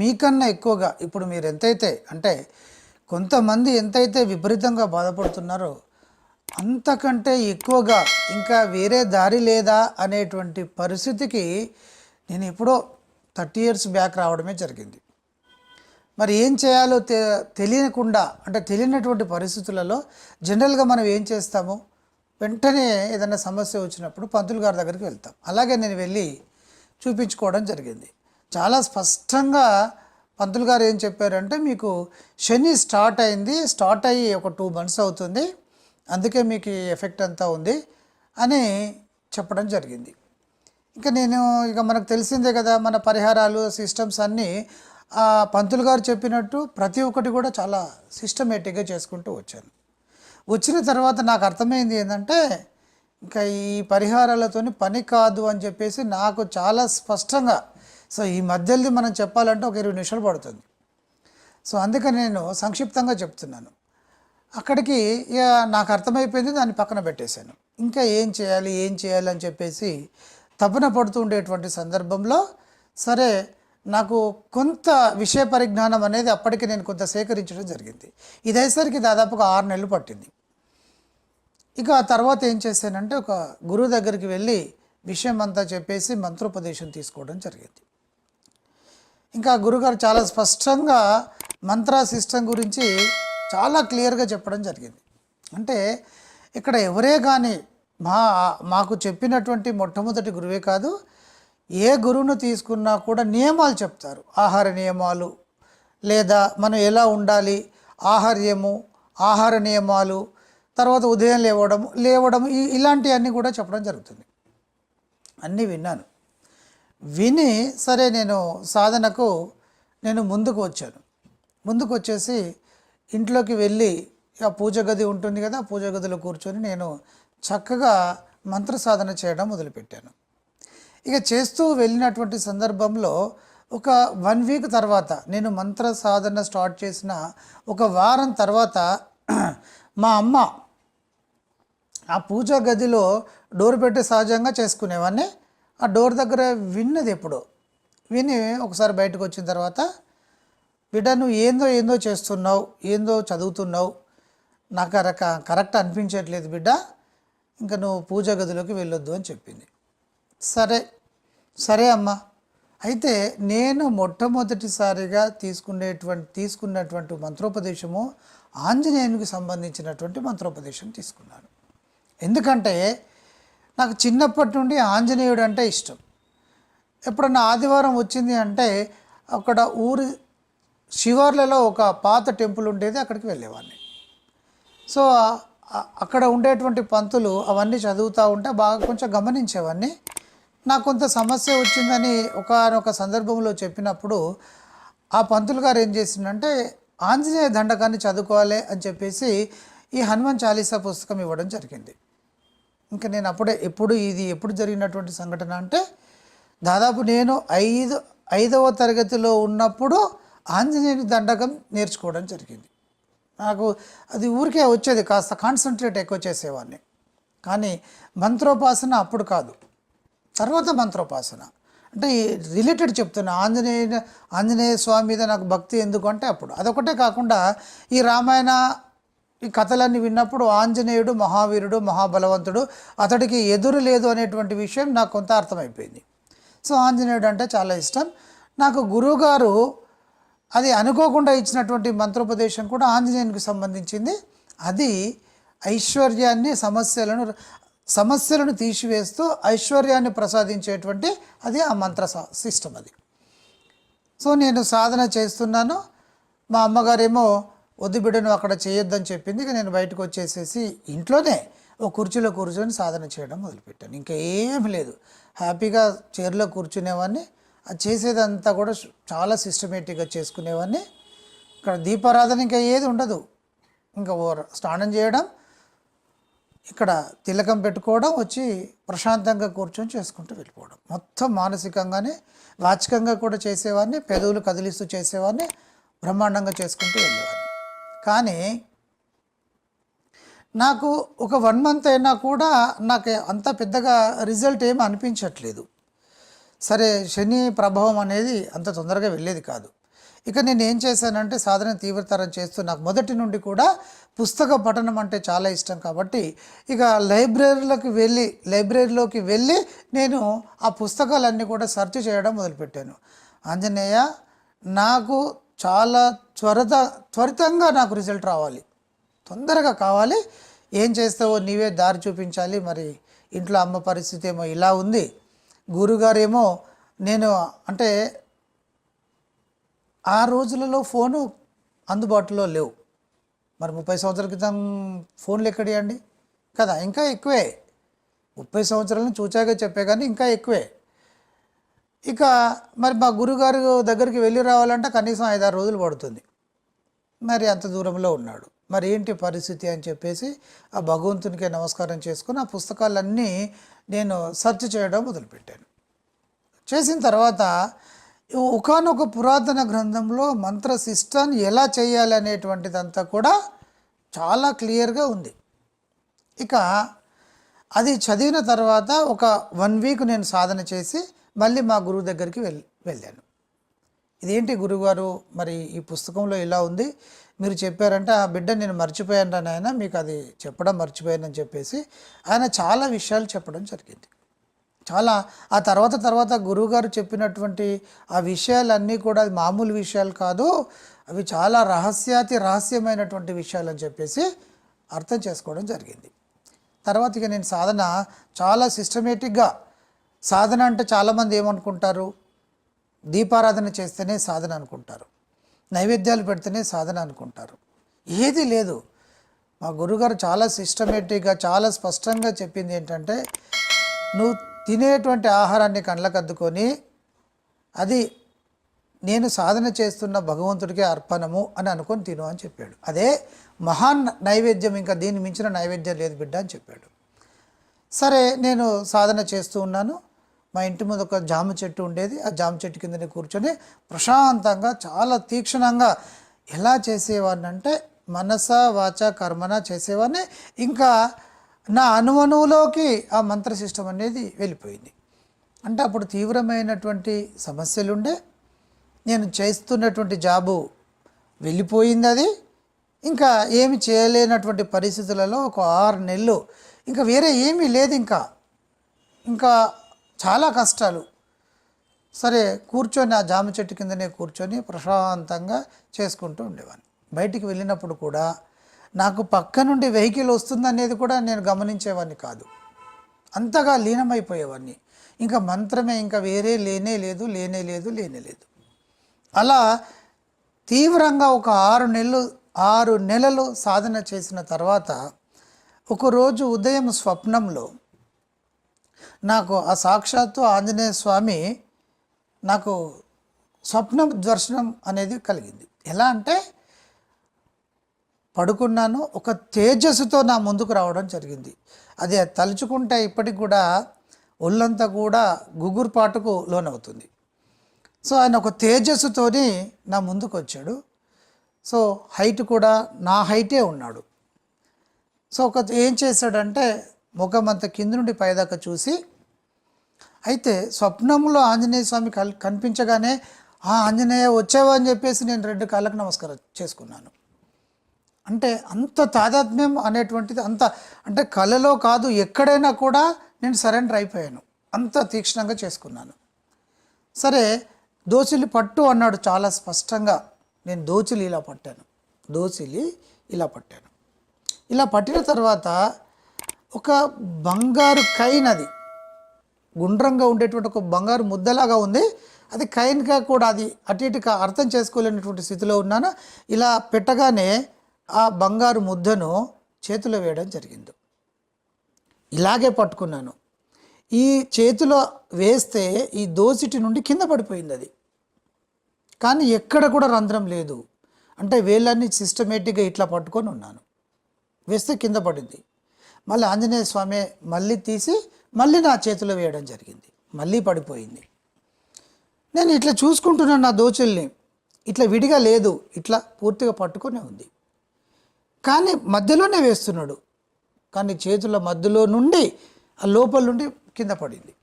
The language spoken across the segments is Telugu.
మీకన్నా ఎక్కువగా ఇప్పుడు మీరు ఎంతైతే అంటే కొంతమంది ఎంతైతే విపరీతంగా బాధపడుతున్నారో అంతకంటే ఎక్కువగా ఇంకా వేరే దారి లేదా అనేటువంటి పరిస్థితికి నేను ఎప్పుడో థర్టీ ఇయర్స్ బ్యాక్ రావడమే జరిగింది. మరి ఏం చేయాలో తె తెలియకుండా అంటే తెలియనటువంటి పరిస్థితులలో జనరల్గా మనం ఏం చేస్తాము? వెంటనే ఏదైనా సమస్య వచ్చినప్పుడు పంతులు గారి దగ్గరికి వెళ్తాం. అలాగే నేను వెళ్ళి చూపించుకోవడం జరిగింది. చాలా స్పష్టంగా పంతులు గారు ఏం చెప్పారంటే మీకు శని స్టార్ట్ అయింది స్టార్ట్ అయ్యి ఒక టూ మంత్స్ అవుతుంది అందుకే మీకు ఎఫెక్ట్ అంతా ఉంది అని చెప్పడం జరిగింది. ఇంకా నేను ఇక మనకు తెలిసిందే కదా మన పరిహారాలు సిస్టమ్స్ అన్నీ ఆ పంతులు గారు చెప్పినట్టు ప్రతి ఒక్కటి కూడా చాలా సిస్టమేటిక్గా చేసుకుంటూ వచ్చాను వచ్చిన తర్వాత నాకు అర్థమైంది ఏంటంటే ఇంకా ఈ పరిహారాలతోని పని కాదు అని చెప్పేసి నాకు చాలా స్పష్టంగా సో ఈ మధ్యలో మనం చెప్పాలంటే ఒక ఇరవై నిమిషాలు పడుతుంది. సో అందుకని నేను సంక్షిప్తంగా చెప్తున్నాను. అక్కడికి ఇక నాకు అర్థమైపోయింది దాన్ని పక్కన పెట్టేశాను. ఇంకా ఏం చేయాలి ఏం చేయాలి అని చెప్పేసి తపన పడుతూ ఉండేటువంటి సందర్భంలో సరే నాకు కొంత విషయ పరిజ్ఞానం అనేది అప్పటికి నేను కొంత సేకరించడం జరిగింది. ఇది అయ్యేసరికి దాదాపుగా ఆరు నెలలు పట్టింది. ఇక ఆ తర్వాత ఏం చేశానంటే ఒక గురువు దగ్గరికి వెళ్ళి విషయం అంతా చెప్పేసి మంత్రోపదేశం తీసుకోవడం జరిగింది. ఇంకా గురుగారు చాలా స్పష్టంగా మంత్ర సిస్టమ్ గురించి చాలా క్లియర్గా చెప్పడం జరిగింది. అంటే ఇక్కడ ఎవరే కానీ మా మాకు చెప్పినటువంటి మొట్టమొదటి గురువే కాదు ఏ గురువును తీసుకున్నా కూడా నియమాలు చెప్తారు. ఆహార నియమాలు లేదా మనం ఎలా ఉండాలి ఆహార్యము ఆహార నియమాలు తర్వాత ఉదయం లేవడం లేవడం ఇలాంటివన్నీ కూడా చెప్పడం జరుగుతుంది. అన్నీ విన్నాను. విని సరే నేను సాధనకు నేను ముందుకు వచ్చాను. ముందుకు వచ్చేసి ఇంట్లోకి వెళ్ళి ఆ పూజ గది ఉంటుంది కదా పూజ గదిలో కూర్చొని నేను చక్కగా మంత్ర సాధన చేయడం మొదలుపెట్టాను. ఇక చేస్తూ వెళ్ళినటువంటి సందర్భంలో ఒక వన్ వీక్ తర్వాత నేను మంత్ర సాధన స్టార్ట్ చేసిన ఒక వారం తర్వాత మా అమ్మ ఆ పూజా గదిలో డోర్ పెట్టి సహజంగా చేసుకునేవాడిని. ఆ డోర్ దగ్గర విన్నది ఎప్పుడో. విని ఒకసారి బయటకు వచ్చిన తర్వాత బిడ్డ నువ్వు ఏందో ఏందో చేస్తున్నావు ఏందో చదువుతున్నావు. నాకు రక కరెక్ట్ అనిపించట్లేదు బిడ్డ. ఇంకా నువ్వు పూజా గదిలోకి వెళ్ళొద్దు అని చెప్పింది. సరే సరే అమ్మా. అయితే నేను మొట్టమొదటిసారిగా తీసుకునేటువంటి తీసుకున్నటువంటి మంత్రోపదేశము ఆంజనేయునికి సంబంధించినటువంటి మంత్రోపదేశం తీసుకున్నాను. ఎందుకంటే నాకు చిన్నప్పటి నుండి ఆంజనేయుడు అంటే ఇష్టం. ఎప్పుడన్నా ఆదివారం వచ్చింది అంటే అక్కడ ఊరి శివార్లలో ఒక పాత టెంపుల్ ఉండేది అక్కడికి వెళ్ళేవాడిని. సో అక్కడ ఉండేటువంటి పంతులు అవన్నీ చదువుతూ ఉంటే బాగా కొంచెం గమనించేవాడిని. నాకు కొంత సమస్య వచ్చిందని ఒకనొక సందర్భంలో చెప్పినప్పుడు ఆ పంతులు గారు ఏం చేసిందంటే ఆంజనేయ దండకాన్ని చదువుకోవాలి అని చెప్పేసి ఈ హనుమాన్ చాలీసా పుస్తకం ఇవ్వడం జరిగింది. ఇంకా నేను అప్పుడే ఎప్పుడు ఇది ఎప్పుడు జరిగినటువంటి సంఘటన అంటే దాదాపు నేను ఐదు ఐదవ తరగతిలో ఉన్నప్పుడు ఆంజనేయుని దండకం నేర్చుకోవడం జరిగింది. నాకు అది ఊరికే వచ్చేది కాస్త కాన్సన్ట్రేట్ ఎక్కువ చేసేవాడిని. కానీ మంత్రోపాసన అప్పుడు కాదు. తర్వాత మంత్రోపాసన. అంటే రిలేటెడ్ చెప్తున్నా ఆంజనేయ ఆంజనేయ స్వామి మీద నాకు భక్తి ఎందుకు అంటే అప్పుడు. అదొకటే కాకుండా ఈ రామాయణ ఈ కథలన్నీ విన్నప్పుడు ఆంజనేయుడు మహావీరుడు మహాబలవంతుడు అతడికి ఎదురు లేదు అనేటువంటి విషయం నాకు కొంత అర్థమైపోయింది. సో ఆంజనేయుడు అంటే చాలా ఇష్టం. నాకు గురువుగారు అది అనుకోకుండా ఇచ్చినటువంటి మంత్రోపదేశం కూడా ఆంజనేయునికి సంబంధించింది. అది ఐశ్వర్యాన్ని సమస్యలను సమస్యలను తీసివేస్తూ ఐశ్వర్యాన్ని ప్రసాదించేటువంటి అది ఆ మంత్ర సిస్టమ్ అది. సో నేను సాధన చేస్తున్నాను. మా అమ్మగారేమో వద్దు బిడ్డను అక్కడ చేయొద్దని చెప్పింది. ఇక నేను బయటకు వచ్చేసేసి ఇంట్లోనే ఒక కుర్చీలో కూర్చొని సాధన చేయడం మొదలుపెట్టాను. ఇంకా ఏమీ లేదు. హ్యాపీగా చైర్లో కూర్చునేవాడిని. అది చేసేదంతా కూడా చాలా సిస్టమేటిక్గా చేసుకునేవాడిని. ఇక్కడ దీపారాధన ఇంకా ఏది ఉండదు. ఇంకా స్నానం చేయడం ఇక్కడ తిలకం పెట్టుకోవడం వచ్చి ప్రశాంతంగా కూర్చొని చేసుకుంటూ వెళ్ళిపోవడం. మొత్తం మానసికంగానే వాచికంగా కూడా చేసేవాడిని. పెదవులు కదిలిస్తూ చేసేవాడిని. బ్రహ్మాండంగా చేసుకుంటూ వెళ్ళేవాడిని. కానీ నాకు ఒక వన్ మంత్ అయినా కూడా నాకు అంత పెద్దగా రిజల్ట్ ఏమి అనిపించట్లేదు. సరే శని ప్రభావం అనేది అంత తొందరగా వెళ్ళేది కాదు. ఇక నేను ఏం చేశానంటే సాధన తీవ్రతరం చేస్తూ నాకు మొదటి నుండి కూడా పుస్తక పఠనం అంటే చాలా ఇష్టం కాబట్టి ఇక లైబ్రరీలోకి వెళ్ళి లైబ్రరీలోకి వెళ్ళి నేను ఆ పుస్తకాలన్నీ కూడా సెర్చ్ చేయడం మొదలుపెట్టాను. ఆంజనేయ నాకు చాలా త్వరత త్వరితంగా నాకు రిజల్ట్ రావాలి. తొందరగా కావాలి. ఏం చేస్తావో నీవే దారి చూపించాలి. మరి ఇంట్లో అమ్మ పరిస్థితి ఏమో ఇలా ఉంది. గురుగారేమో నేను అంటే ఆ రోజులలో ఫోను అందుబాటులో లేవు. మరి ముప్పై సంవత్సరాల క్రితం ఫోన్లు ఎక్కడియండి? కదా ఇంకా ఎక్కువే. ముప్పై సంవత్సరాలను చూచాగా చెప్పే కానీ ఇంకా ఎక్కువే. ఇక మరి మా గురుగారు దగ్గరికి వెళ్ళి రావాలంటే కనీసం ఐదారు రోజులు పడుతుంది. మరి అంత దూరంలో ఉన్నాడు. మరి ఏంటి పరిస్థితి అని చెప్పేసి ఆ భగవంతునికి నమస్కారం చేసుకుని ఆ పుస్తకాలన్నీ నేను సెర్చ్ చేయడం మొదలుపెట్టాను. చేసిన తర్వాత ఒకనొక పురాతన గ్రంథంలో మంత్ర సిస్టాన్ని ఎలా చేయాలి అనేటువంటిదంతా కూడా చాలా క్లియర్గా ఉంది. ఇక అది చదివిన తర్వాత ఒక వన్ వీక్ నేను సాధన చేసి మళ్ళీ మా గురువు దగ్గరికి వెళ్ వెళ్ళాను. ఇదేంటి గురుగారు మరి ఈ పుస్తకంలో ఇలా ఉంది. మీరు చెప్పారంటే ఆ బిడ్డ నేను మర్చిపోయాను ఆయన మీకు అది చెప్పడం మర్చిపోయానని చెప్పేసి ఆయన చాలా విషయాలు చెప్పడం జరిగింది. చాలా ఆ తర్వాత తర్వాత గురువుగారు చెప్పినటువంటి ఆ విషయాలన్నీ కూడా అది మామూలు విషయాలు కాదు అవి చాలా రహస్యాతి రహస్యమైనటువంటి విషయాలు అని చెప్పేసి అర్థం చేసుకోవడం జరిగింది. తర్వాత ఇక నేను సాధన చాలా సిస్టమేటిక్గా సాధన అంటే చాలామంది ఏమనుకుంటారు? దీపారాధన చేస్తేనే సాధన అనుకుంటారు. నైవేద్యాలు పెడితేనే సాధన అనుకుంటారు. ఏది లేదు. మా గురుగారు చాలా సిస్టమేటిక్గా చాలా స్పష్టంగా చెప్పింది ఏంటంటే నువ్వు తినేటువంటి ఆహారాన్ని కళ్ళకద్దుకొని అది నేను సాధన చేస్తున్న భగవంతుడికే అర్పణము అని అనుకొని తిను అని చెప్పాడు. అదే మహాన్ నైవేద్యం ఇంకా దీన్ని మించిన నైవేద్యం లేదు బిడ్డ అని చెప్పాడు. సరే నేను సాధన చేస్తూ ఉన్నాను. మా ఇంటి ముందు ఒక జామ చెట్టు ఉండేది. ఆ జామ చెట్టు కిందనే కూర్చొని ప్రశాంతంగా చాలా తీక్షణంగా ఎలా చేసేవాడిని అంటే మనస వాచ కర్మన చేసేవాడిని. ఇంకా నా అనువనువులోకి ఆ మంత్ర సిస్టమ్ అనేది వెళ్ళిపోయింది. అంటే అప్పుడు తీవ్రమైనటువంటి సమస్యలుండే. నేను చేస్తున్నటువంటి జాబు వెళ్ళిపోయింది అది. ఇంకా ఏమి చేయలేనటువంటి పరిస్థితులలో ఒక ఆరు నెలలు. ఇంకా వేరే ఏమీ లేదు ఇంకా. ఇంకా చాలా కష్టాలు. సరే కూర్చొని ఆ జామ చెట్టు కిందనే కూర్చొని ప్రశాంతంగా చేసుకుంటూ ఉండేవాడిని బయటికి వెళ్ళినప్పుడు కూడా నాకు పక్క నుండి వెహికల్ వస్తుందనేది కూడా నేను గమనించేవాడిని కాదు. అంతగా లీనమైపోయేవాడిని ఇంకా మంత్రమే ఇంకా వేరే లేనే లేదు లేనే లేదు లేనే లేదు. అలా తీవ్రంగా ఒక ఆరు నెలలు ఆరు నెలలు సాధన చేసిన తర్వాత ఒకరోజు ఉదయం స్వప్నంలో నాకు ఆ సాక్షాత్తు ఆంజనేయ స్వామి నాకు స్వప్న దర్శనం అనేది కలిగింది. ఎలా అంటే పడుకున్నాను ఒక తేజస్సుతో నా ముందుకు రావడం జరిగింది. అది తలుచుకుంటే ఇప్పటికి కూడా ఒళ్ళంతా కూడా గుగురుపాటుకు లోనవుతుంది. సో ఆయన ఒక తేజస్సుతోని నా ముందుకు వచ్చాడు సో హైట్ కూడా నా హైటే ఉన్నాడు. సో ఒక ఏం చేశాడంటే ముఖం అంత కింద నుండి పైదాకా చూసి అయితే స్వప్నంలో ఆంజనేయ స్వామి కల్ కనిపించగానే ఆ ఆంజనేయ వచ్చావా? అని చెప్పేసి నేను రెండు కాళ్ళకు నమస్కారం చేసుకున్నాను. అంటే అంత తాదాత్మ్యం అనేటువంటిది అంత అంటే కళలో కాదు ఎక్కడైనా కూడా నేను సరెండర్ అయిపోయాను. అంత తీక్షణంగా చేసుకున్నాను. సరే దోచిలి పట్టు అన్నాడు చాలా స్పష్టంగా. నేను దోచిలి ఇలా పట్టాను. దోచిలి ఇలా పట్టాను. ఇలా పట్టిన తర్వాత ఒక బంగారు కైన్ అది. గుండ్రంగా ఉండేటువంటి ఒక బంగారు ముద్దలాగా ఉంది. అది కైన్గా కూడా అది అటు ఇటుగా అర్థం చేసుకోలేనటువంటి స్థితిలో ఉన్నాను. ఇలా పెట్టగానే ఆ బంగారు ముద్దను చేతిలో వేయడం జరిగింది. ఇలాగే పట్టుకున్నాను. ఈ చేతిలో వేస్తే ఈ దోసిటి నుండి కింద పడిపోయింది అది. కానీ ఎక్కడ కూడా రంధ్రం లేదు. అంటే వేళ్ళన్నీ సిస్టమేటిక్గా ఇట్లా పట్టుకొని ఉన్నాను. వేస్తే కింద పడింది. మళ్ళీ ఆంజనేయ స్వామి మళ్ళీ తీసి మళ్ళీ నా చేతిలో వేయడం జరిగింది. మళ్ళీ పడిపోయింది. నేను ఇట్లా చూసుకుంటున్నాను నా దోచుల్ని. ఇట్లా విడిగా లేదు. ఇట్లా పూర్తిగా పట్టుకొనే ఉంది. కానీ మధ్యలోనే వేస్తున్నాడు. కానీ చేతుల మధ్యలో నుండి ఆ లోపల నుండి కింద పడింది.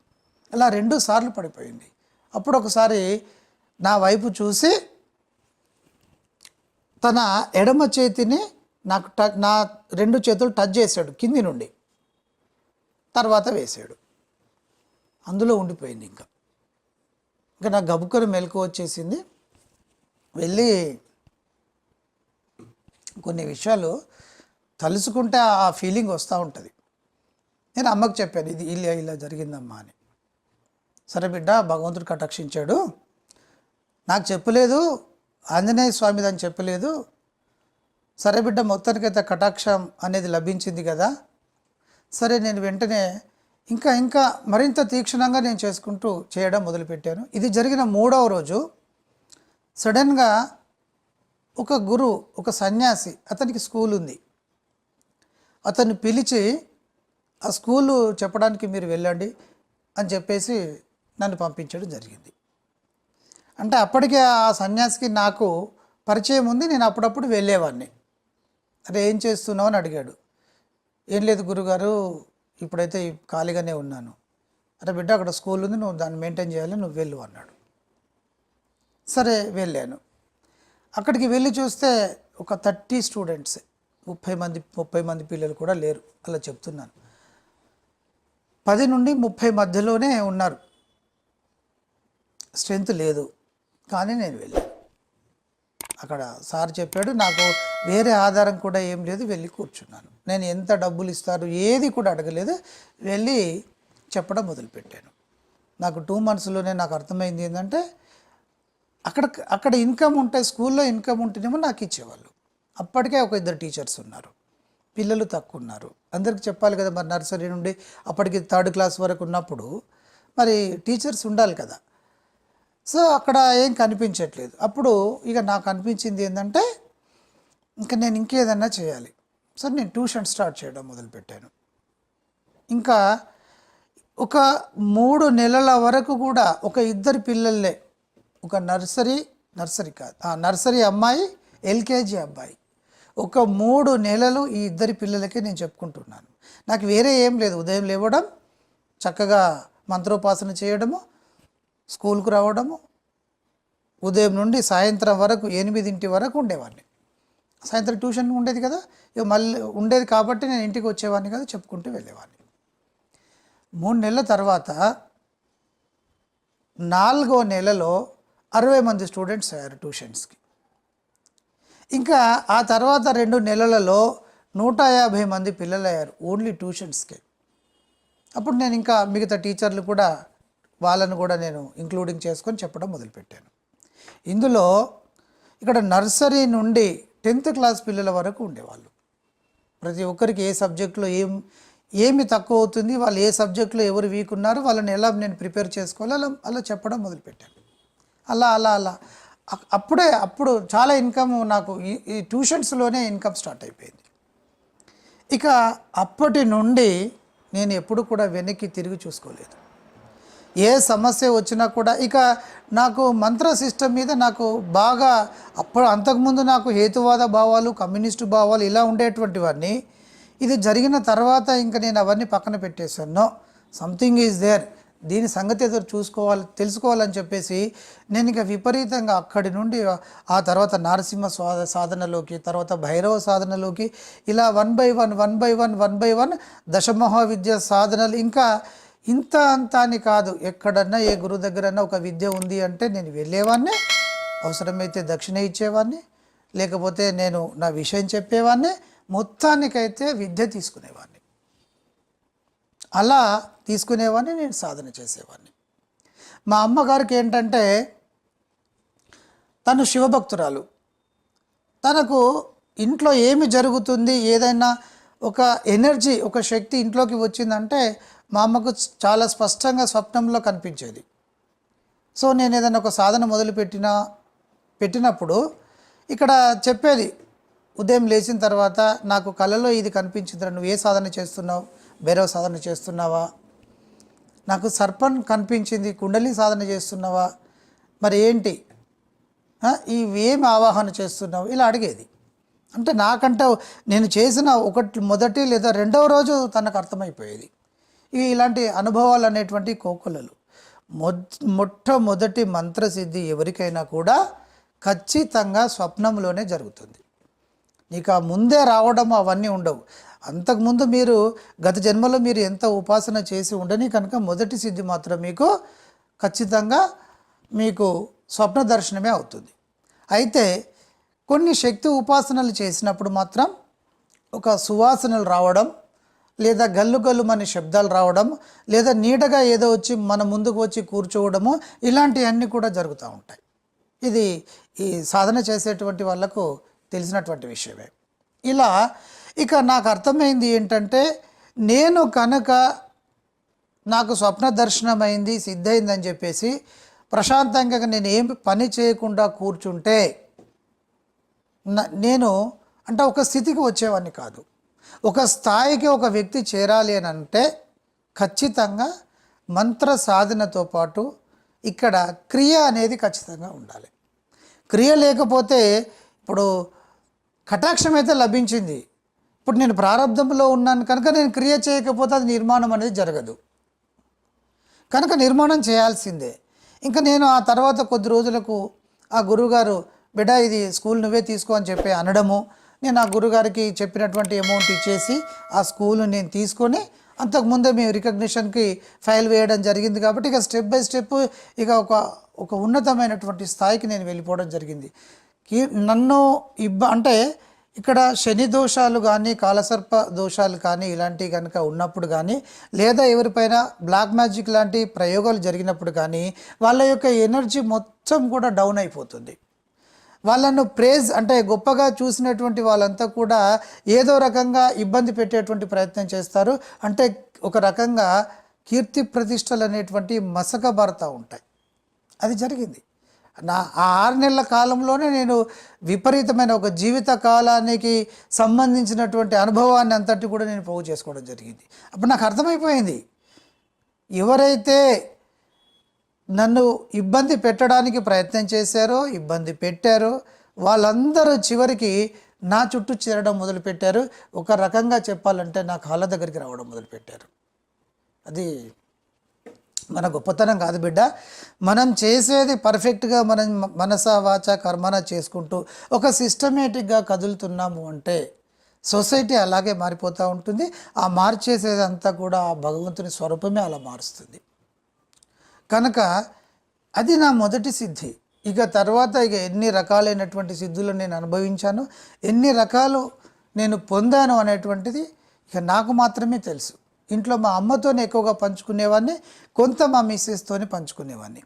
అలా రెండు సార్లు పడిపోయింది. అప్పుడు ఒకసారి నా వైపు చూసి తన ఎడమ చేతిని నాకు ట నా రెండు చేతులు టచ్ చేశాడు కింది నుండి. తర్వాత వేసాడు అందులో ఉండిపోయింది ఇంకా. ఇంకా నాకు గబుకరు మెలకు వచ్చేసింది. వెళ్ళి కొన్ని విషయాలు తలుసుకుంటే ఆ ఫీలింగ్ వస్తూ ఉంటుంది. నేను అమ్మకు చెప్పాను ఇది ఇలా ఇలా జరిగిందమ్మా అని. సరే బిడ్డ భగవంతుడు కటాక్షించాడు. నాకు చెప్పలేదు ఆంజనేయ స్వామిది అని చెప్పలేదు. సరే బిడ్డ మొత్తానికైతే కటాక్షం అనేది లభించింది కదా. సరే నేను వెంటనే ఇంకా ఇంకా మరింత తీక్షణంగా నేను చేసుకుంటూ చేయడం మొదలుపెట్టాను. ఇది జరిగిన మూడవ రోజు. సడన్గా ఒక గురు ఒక సన్యాసి అతనికి స్కూల్ ఉంది. అతన్ని పిలిచి ఆ స్కూలు చెప్పడానికి మీరు వెళ్ళండి అని చెప్పేసి నన్ను పంపించడం జరిగింది. అంటే అప్పటికే ఆ సన్యాసికి నాకు పరిచయం ఉంది నేను అప్పుడప్పుడు వెళ్ళేవాడిని. అరే ఏం చేస్తున్నావు అని అడిగాడు. ఏం లేదు గురుగారు ఇప్పుడైతే ఖాళీగానే ఉన్నాను. అరే బిడ్డ అక్కడ స్కూల్ ఉంది నువ్వు దాన్ని మెయింటైన్ చేయాలి నువ్వు వెళ్ళు అన్నాడు. సరే వెళ్ళాను. అక్కడికి వెళ్ళి చూస్తే ఒక థర్టీ స్టూడెంట్స్ ముప్పై మంది ముప్పై మంది పిల్లలు కూడా లేరు అలా చెప్తున్నాను. పది నుండి ముప్పై మధ్యలోనే ఉన్నారు. స్ట్రెంత్ లేదు కానీ నేను వెళ్ళాను. అక్కడ సార్ చెప్పాడు నాకు వేరే ఆధారం కూడా ఏం లేదు వెళ్ళి కూర్చున్నాను. నేను ఎంత డబ్బులు ఇస్తారు ఏది కూడా అడగలేదు వెళ్ళి చెప్పడం మొదలుపెట్టాను. నాకు టూ మంత్స్లోనే నాకు అర్థమైంది ఏంటంటే అక్కడ అక్కడ ఇన్కమ్ ఉంటే స్కూల్లో ఇన్కమ్ ఉంటేనేమో నాకు ఇచ్చేవాళ్ళు. అప్పటికే ఒక ఇద్దరు టీచర్స్ ఉన్నారు. పిల్లలు తక్కువ ఉన్నారు. అందరికి చెప్పాలి కదా మరి నర్సరీ నుండి అప్పటికి థర్డ్ క్లాస్ వరకు ఉన్నప్పుడు మరి టీచర్స్ ఉండాలి కదా. సో అక్కడ ఏం కనిపించట్లేదు. అప్పుడు ఇక నాకు అనిపించింది ఏంటంటే ఇంకా నేను ఇంకేదన్నా చేయాలి. సో నేను ట్యూషన్ స్టార్ట్ చేయడం మొదలుపెట్టాను. ఇంకా ఒక మూడు నెలల వరకు కూడా ఒక ఇద్దరు పిల్లలే ఒక నర్సరీ నర్సరీ కాదు నర్సరీ అమ్మాయి ఎల్కేజీ అబ్బాయి. ఒక మూడు నెలలు ఈ ఇద్దరి పిల్లలకే నేను చెప్పుకుంటున్నాను. నాకు వేరే ఏం లేదు. ఉదయం లేవడం చక్కగా మంత్రోపాసన చేయడము స్కూల్కు రావడము ఉదయం నుండి సాయంత్రం వరకు ఎనిమిదింటి వరకు ఉండేవాడిని. సాయంత్రం ట్యూషన్ ఉండేది కదా ఇక మళ్ళీ ఉండేది కాబట్టి నేను ఇంటికి వచ్చేవాడిని కదా చెప్పుకుంటూ వెళ్ళేవాడిని. మూడు నెలల తర్వాత నాలుగో నెలలో అరవై మంది స్టూడెంట్స్ అయ్యారు ట్యూషన్స్కి. ఇంకా ఆ తర్వాత రెండు నెలలలో నూట యాభై మంది పిల్లలు అయ్యారు ఓన్లీ ట్యూషన్స్కి. అప్పుడు నేను ఇంకా మిగతా టీచర్లు కూడా వాళ్ళను కూడా నేను ఇంక్లూడింగ్ చేసుకొని చెప్పడం మొదలుపెట్టాను. ఇందులో ఇక్కడ నర్సరీ నుండి టెన్త్ క్లాస్ పిల్లల వరకు ఉండేవాళ్ళు. ప్రతి ఒక్కరికి ఏ సబ్జెక్ట్లో ఏం ఏమి తక్కువ అవుతుంది వాళ్ళు ఏ సబ్జెక్ట్లో ఎవరు వీక్ ఉన్నారు వాళ్ళని ఎలా నేను ప్రిపేర్ చేసుకోవాలి అలా అలా చెప్పడం మొదలుపెట్టాను. అలా అలా అలా. అప్పుడే అప్పుడు చాలా ఇన్కమ్ నాకు ఈ ఈ ట్యూషన్స్లోనే ఇన్కమ్ స్టార్ట్ అయిపోయింది. ఇక అప్పటి నుండి నేను ఎప్పుడు కూడా వెనక్కి తిరిగి చూసుకోలేదు. ఏ సమస్య వచ్చినా కూడా ఇక నాకు మంత్ర సిస్టమ్ మీద నాకు బాగా అప్పుడు అంతకుముందు నాకు హేతువాద భావాలు కమ్యూనిస్టు భావాలు ఇలా ఉండేటువంటివన్నీ ఇది జరిగిన తర్వాత ఇంకా నేను అవన్నీ పక్కన పెట్టేశాను. Something is there. దీని సంగతి ఏదో చూసుకోవాలి తెలుసుకోవాలని చెప్పేసి నేను ఇక విపరీతంగా అక్కడి నుండి ఆ తర్వాత నారసింహ స్వాద సాధనలోకి తర్వాత భైరవ సాధనలోకి ఇలా one by one one by one one by one దశమహావిద్య సాధనలు ఇంకా ఇంత అంత అని కాదు. ఎక్కడన్నా ఏ గురువు దగ్గరన్నా ఒక విద్య ఉంది అంటే నేను వెళ్ళేవాడిని అవసరమైతే దక్షిణ ఇచ్చేవాడిని లేకపోతే నేను నా విషయం చెప్పేవాడిని మొత్తానికైతే విద్య తీసుకునేవాడిని అలా తీసుకునేవాడిని నేను సాధన చేసేవాడిని మా అమ్మగారికి ఏంటంటే తను శివభక్తురాలు. తనకు ఇంట్లో ఏమి జరుగుతుంది ఏదైనా ఒక ఎనర్జీ ఒక శక్తి ఇంట్లోకి వచ్చిందంటే మా అమ్మకు చాలా స్పష్టంగా స్వప్నంలో కనిపించేది. సో నేను ఏదైనా ఒక సాధన మొదలుపెట్టిన పెట్టినప్పుడు ఇక్కడ చెప్పేది ఉదయం లేచిన తర్వాత నాకు కళలో ఇది కనిపించిందిరా నువ్వు ఏ సాధన చేస్తున్నావు? భైరవ సాధన చేస్తున్నావా? నాకు సర్పం కనిపించింది కుండలి సాధన చేస్తున్నావా? మరి ఏంటి? ఆ, ఇవేమి ఆవాహన చేస్తున్నావు? ఇలా అడిగేది. అంటే నాకంటే నేను చేసిన ఒకటి మొదటి లేదా రెండవ రోజు తనకు అర్థమైపోయేది. ఇలాంటి అనుభవాలు అనేటువంటి కోకొలలు. మొ మొట్టమొదటి మంత్రసిద్ధి ఎవరికైనా కూడా ఖచ్చితంగా స్వప్నంలోనే జరుగుతుంది. నీకు ఆ ముందే రావడం అవన్నీ ఉండవు. అంతకుముందు మీరు గత జన్మలో మీరు ఎంత ఉపాసన చేసి ఉండని కనుక మొదటి సిద్ధి మాత్రం మీకు ఖచ్చితంగా మీకు స్వప్న దర్శనమే అవుతుంది. అయితే కొన్ని శక్తి ఉపాసనలు చేసినప్పుడు మాత్రం ఒక సువాసనలు రావడం లేదా గల్లు గల్లు మన శబ్దాలు రావడం లేదా నీడగా ఏదో వచ్చి మన ముందుకు వచ్చి కూర్చోవడము ఇలాంటివన్నీ కూడా జరుగుతూ ఉంటాయి. ఇది ఈ సాధన చేసేటువంటి వాళ్ళకు తెలిసినటువంటి విషయమే. ఇలా ఇక నాకు అర్థమైంది ఏంటంటే నేను కనుక నాకు స్వప్న దర్శనమైంది సిద్ధైందని చెప్పేసి ప్రశాంతంగా నేను ఏం పని చేయకుండా కూర్చుంటే నేను అంటే ఒక స్థితికి వచ్చేవాడిని కాదు. ఒక స్థాయికి ఒక వ్యక్తి చేరాలి అని అంటే ఖచ్చితంగా మంత్ర సాధనతో పాటు ఇక్కడ క్రియ అనేది ఖచ్చితంగా ఉండాలి. క్రియ లేకపోతే ఇప్పుడు కటాక్షం అయితే లభించింది. ఇప్పుడు నేను ప్రారంభంలో ఉన్నాను కనుక నేను క్రియ చేయకపోతే అది నిర్మాణం అనేది జరగదు. కనుక నిర్మాణం చేయాల్సిందే. ఇంకా నేను ఆ తర్వాత కొద్ది రోజులకు ఆ గురువుగారు బిడ్డ ఇది స్కూల్ నువ్వే తీసుకో అని చెప్పి అనడము నేను ఆ గురుగారికి చెప్పినటువంటి అమౌంట్ ఇచ్చేసి ఆ స్కూల్ నేను తీసుకొని అంతకుముందే మేము రికగ్నిషన్కి ఫైల్ వేయడం జరిగింది కాబట్టి ఇక స్టెప్ బై స్టెప్ ఇక ఒక ఒక ఉన్నతమైనటువంటి స్థాయికి నేను వెళ్ళిపోవడం జరిగింది. నన్ను ఇబ్బ అంటే ఇక్కడ శని దోషాలు కానీ కాలసర్ప దోషాలు కానీ ఇలాంటివి కనుక ఉన్నప్పుడు కానీ లేదా ఎవరిపైన బ్లాక్ మ్యాజిక్ లాంటి ప్రయోగాలు జరిగినప్పుడు కానీ వాళ్ళ యొక్క ఎనర్జీ మొత్తం కూడా డౌన్ అయిపోతుంది. వాళ్ళను ప్రేజ్ అంటే గొప్పగా చూసినటువంటి వాళ్ళంతా కూడా ఏదో రకంగా ఇబ్బంది పెట్టేటువంటి ప్రయత్నం చేస్తారు. అంటే ఒక రకంగా కీర్తి ప్రతిష్టలు అనేటువంటి మసకబారుతూ ఉంటాయి. అది జరిగింది. నా ఆ ఆరు నెలల కాలంలోనే నేను విపరీతమైన ఒక జీవిత కాలానికి సంబంధించినటువంటి అనుభవాన్ని అంతటి కూడా నేను పోగు చేసుకోవడం జరిగింది. అప్పుడు నాకు అర్థమైపోయింది. ఎవరైతే నన్ను ఇబ్బంది పెట్టడానికి ప్రయత్నం చేశారో ఇబ్బంది పెట్టారో వాళ్ళందరూ చివరికి నా చుట్టూ చేరడం మొదలుపెట్టారు. ఒక రకంగా చెప్పాలంటే నా కాళ్ళ దగ్గరికి రావడం మొదలుపెట్టారు. అది మన గొప్పతనం కాదు బిడ్డ. మనం చేసేది పర్ఫెక్ట్గా మనం మనస వాచ కర్మన చేసుకుంటూ ఒక సిస్టమేటిక్గా కదులుతున్నాము అంటే సొసైటీ అలాగే మారిపోతూ ఉంటుంది. ఆ మార్చేసేదంతా కూడా ఆ భగవంతుని స్వరూపమే అలా మారుస్తుంది. కనుక అది నా మొదటి సిద్ధి. ఇక తర్వాత ఇక ఎన్ని రకాలైనటువంటి సిద్ధులు నేను అనుభవించాను ఎన్ని రకాలు నేను పొందాను అనేటువంటిది ఇక నాకు మాత్రమే తెలుసు. ఇంట్లో మా అమ్మతోనే ఎక్కువగా పంచుకునేవాడిని కొంత మా మిస్సెస్తోనే పంచుకునేవాడిని.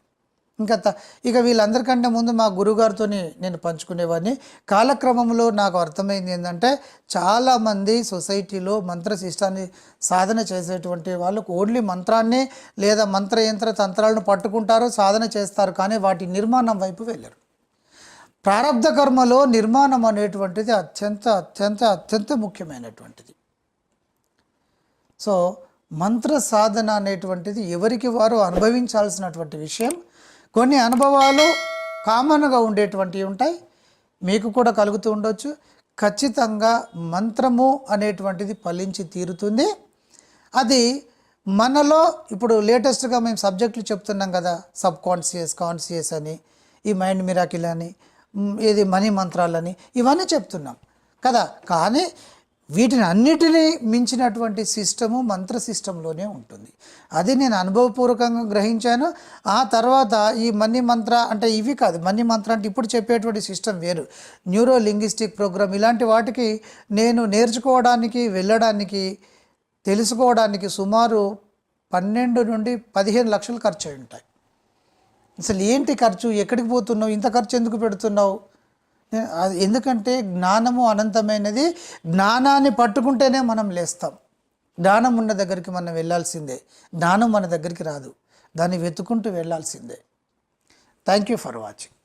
ఇంకా ఇక వీళ్ళందరికంటే ముందు మా గురుగారితో నేను పంచుకునేవాడిని. కాలక్రమంలో నాకు అర్థమైంది ఏంటంటే చాలామంది సొసైటీలో మంత్రశిష్టాన్ని సాధన చేసేటువంటి వాళ్ళు ఓన్లీ మంత్రాన్ని లేదా మంత్రయంత్ర తంత్రాలను పట్టుకుంటారు సాధన చేస్తారు కానీ వాటి నిర్మాణం వైపు వెళ్ళరు. ప్రారంధ కర్మలో నిర్మాణం అనేటువంటిది అత్యంత అత్యంత అత్యంత ముఖ్యమైనటువంటిది. సో మంత్ర సాధన అనేటువంటిది ఎవరికి వారు అనుభవించాల్సినటువంటి విషయం కొన్ని అనుభవాలు కామన్గా ఉండేటువంటివి ఉంటాయి. మీకు కూడా కలుగుతూ ఉండొచ్చు. ఖచ్చితంగా మంత్రము అనేటువంటిది ఫలించి తీరుతుంది. అది మనలో ఇప్పుడు లేటెస్ట్గా మేము సబ్జెక్టులు చెప్తున్నాం కదా సబ్ కాన్షియస్ కాన్షియస్ అని ఈ మైండ్ మిరాకిల్ అని ఇది మనీ మంత్రాలని ఇవన్నీ చెప్తున్నాం కదా. కానీ వీటిని అన్నిటినీ మించినటువంటి సిస్టము మంత్ర సిస్టంలోనే ఉంటుంది. అది నేను అనుభవపూర్వకంగా గ్రహించాను. ఆ తర్వాత ఈ మన్ని మంత్ర అంటే ఇవి కాదు మన్ని మంత్ర అంటే ఇప్పుడు చెప్పేటువంటి సిస్టమ్ వేరు. న్యూరో లింగ్విస్టిక్ ప్రోగ్రామ్ ఇలాంటి వాటికి నేను నేర్చుకోవడానికి వెళ్ళడానికి తెలుసుకోవడానికి సుమారు పన్నెండు నుండి పదిహేను లక్షలు ఖర్చు అయి ఉంటాయి. అసలు ఏంటి ఖర్చు? ఎక్కడికి పోతున్నావు? ఇంత ఖర్చు ఎందుకు పెడుతున్నావు? ఎందుకంటే జ్ఞానము అనంతమైనది. జ్ఞానాన్ని పట్టుకుంటేనే మనం లేస్తాం. జ్ఞానం ఉన్న దగ్గరికి మనం వెళ్ళాల్సిందే. జ్ఞానం మన దగ్గరికి రాదు. దాన్ని వెతుకుంటూ వెళ్ళాల్సిందే. Thank you for watching